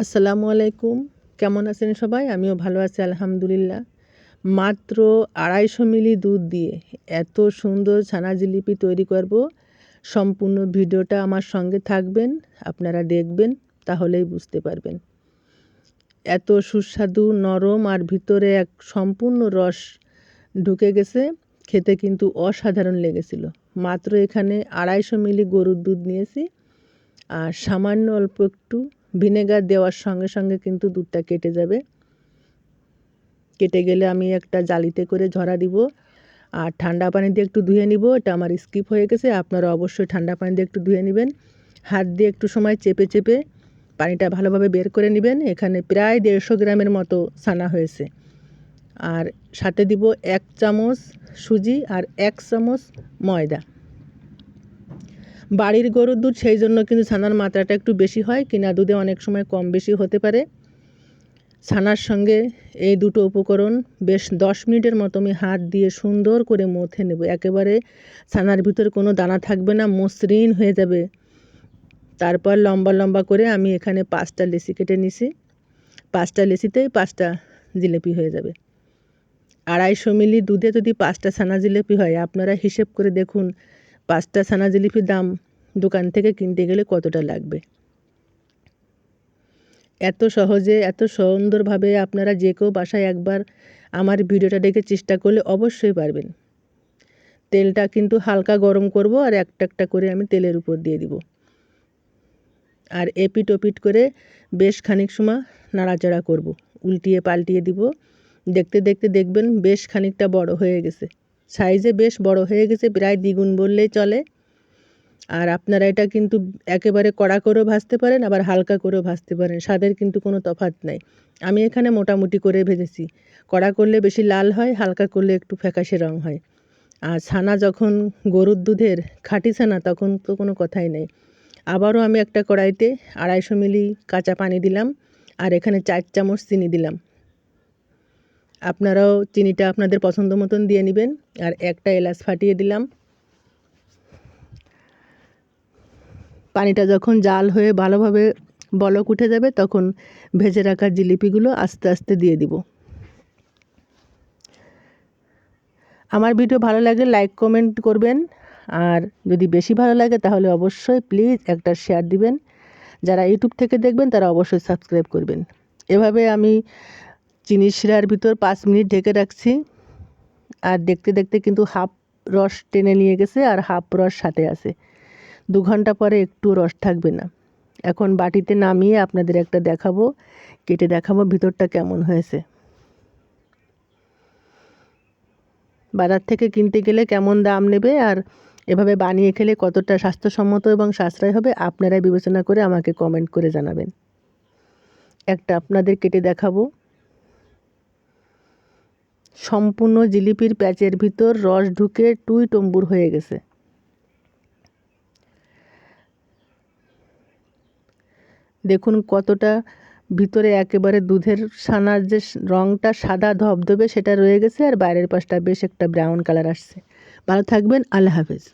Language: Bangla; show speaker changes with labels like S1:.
S1: আসসালামু আলাইকুম। কেমন আছেন সবাই? আমিও ভালো আছি, আলহামদুলিল্লাহ। মাত্র আড়াইশো মিলি দুধ দিয়ে এত সুন্দর ছানা জিলিপি তৈরি করব। সম্পূর্ণ ভিডিওটা আমার সঙ্গে থাকবেন, আপনারা দেখবেন, তাহলেই বুঝতে পারবেন। এত সুস্বাদু, নরম আর ভিতরে এক সম্পূর্ণ রস ঢুকে গেছে, খেতে কিন্তু অসাধারণ লেগেছিল। মাত্র এখানে আড়াইশো মিলি গরুর দুধ নিয়েছি, আর সামান্য অল্প একটু ভিনেগার দেওয়ার সঙ্গে সঙ্গে কিন্তু দুধটা কেটে যাবে। কেটে গেলে আমি একটা জালিতে করে ঝরা দিব। আর ঠান্ডা পানি দিয়ে একটু ধুয়ে নিব, এটা আমার স্কিপ হয়ে গেছে, আপনারা অবশ্যই ঠান্ডা পানি দিয়ে একটু ধুয়ে নেবেন। হাত দিয়ে একটু সময় চেপে চেপে পানিটা ভালোভাবে বের করে নেবেন, এখানে প্রায় দেড়শো গ্রামের মতো ছানা হয়েছে। আর সাথে দিব এক চামচ সুজি আর এক চামচ ময়দা। বাড়ির গরুর দুধ, সেই জন্য কিন্তু ছানার মাত্রাটা একটু বেশি হয়। কিনা দুধে অনেক সময় কম বেশি হতে পারে। ছানার সঙ্গে এই দুটো উপকরণ বেশ দশ মিনিটের মতো আমি হাত দিয়ে সুন্দর করে মথে নেব। একেবারে ছানার ভিতরে কোনো দানা থাকবে না, মসৃণ হয়ে যাবে। তারপর লম্বা লম্বা করে আমি এখানে পাঁচটা লেসি কেটে নিছি। পাঁচটা লেসিতেই পাঁচটা জিলেপি হয়ে যাবে। আড়াইশো মিলি দুধে যদি পাঁচটা ছানা জিলেপি হয়, আপনারা হিসেব করে দেখুন পাঁচটা ছানা জিলিপির দাম দোকান থেকে কিনতে গেলে কতটা লাগবে? এত সহজে, এত সুন্দরভাবে আপনারা যে কেউ বাসায় একবার আমার ভিডিওটা দেখে চেষ্টা করলে অবশ্যই পারবেন। তেলটা কিন্তু হালকা গরম করব আর একটা একটা করে আমি তেলের উপর দিয়ে দিব। আর এপিট ওপিট করে বেশ খানিক সময় নাড়াচাড়া করব। উল্টিয়ে পাল্টিয়ে দিব। দেখতে দেখতে দেখবেন বেশ খানিকটা বড় হয়ে গেছে। সাইজে বেশ বড় হয়ে গেছে, প্রায় দ্বিগুণ বললেই চলে। আর আপনারা এটা কিন্তু একেবারে কড়া করেও ভাজতে পারেন, আবার হালকা করেও ভাজতে পারেন, স্বাদের কিন্তু কোনো তফাৎ নাই। আমি এখানে মোটামুটি করে ভেজেছি। কড়া করলে বেশি লাল হয়, হালকা করলে একটু ফ্যাকাশে রং হয়। আর ছানা যখন গরুর দুধের খাঁটি ছানা, তখন তো কোনো কথাই নেই। আবারও আমি একটা কড়াইতে আড়াইশো মিলি কাঁচা পানি দিলাম, আর এখানে চার চামচ চিনি দিলাম। আপনারাও চিনিটা আপনাদের পছন্দ মতন দিয়ে নেবেন। আর একটা এলাচ ফাটিয়ে দিলাম। পানিটা যখন জাল হয়ে ভালোভাবে বলক উঠে যাবে, তখন ভেজে রাখা জিলিপিগুলো আস্তে আস্তে দিয়ে দিব। আমার ভিডিও ভালো লাগলে লাইক, কমেন্ট করবেন। আর যদি বেশি ভালো লাগে, তাহলে অবশ্যই প্লিজ একটা শেয়ার দিবেন। যারা ইউটিউব থেকে দেখবেন, তারা অবশ্যই সাবস্ক্রাইব করবেন। এভাবে আমি চিনি শিরার ভিতর পাঁচ মিনিট ঢেকে রাখছি। আর দেখতে দেখতে কিন্তু হাফ রস টেনে নিয়ে গেছে আর হাফ রস সাথে আছে। দু ঘণ্টা পরে একটু রস থাকবে না। এখন বাটিতে নামিয়ে আপনাদের একটা দেখাবো, কেটে দেখাবো ভিতরটা কেমন হয়েছে। বাজার থেকে কিনতে গেলে কেমন দাম নেবে আর এভাবে বানিয়ে খেলে কতটা স্বাস্থ্যসম্মত এবং সাশ্রয় হবে, আপনারাই বিবেচনা করে আমাকে কমেন্ট করে জানাবেন। একটা আপনাদের কেটে দেখাবো। সম্পূর্ণ জিলিপির প্যাচের ভিতর রস ঢুকে টুই টম্বুর হয়ে গেছে। দেখুন কতটা ভিতরে একেবারে দুধের ছানার যে রঙটা সাদা ধবধবে সেটা রয়ে গেছে আর বাইরের পাশটা বেশ একটা ব্রাউন কালার আসছে। ভালো থাকবেন, আল্লাহ হাফেজ।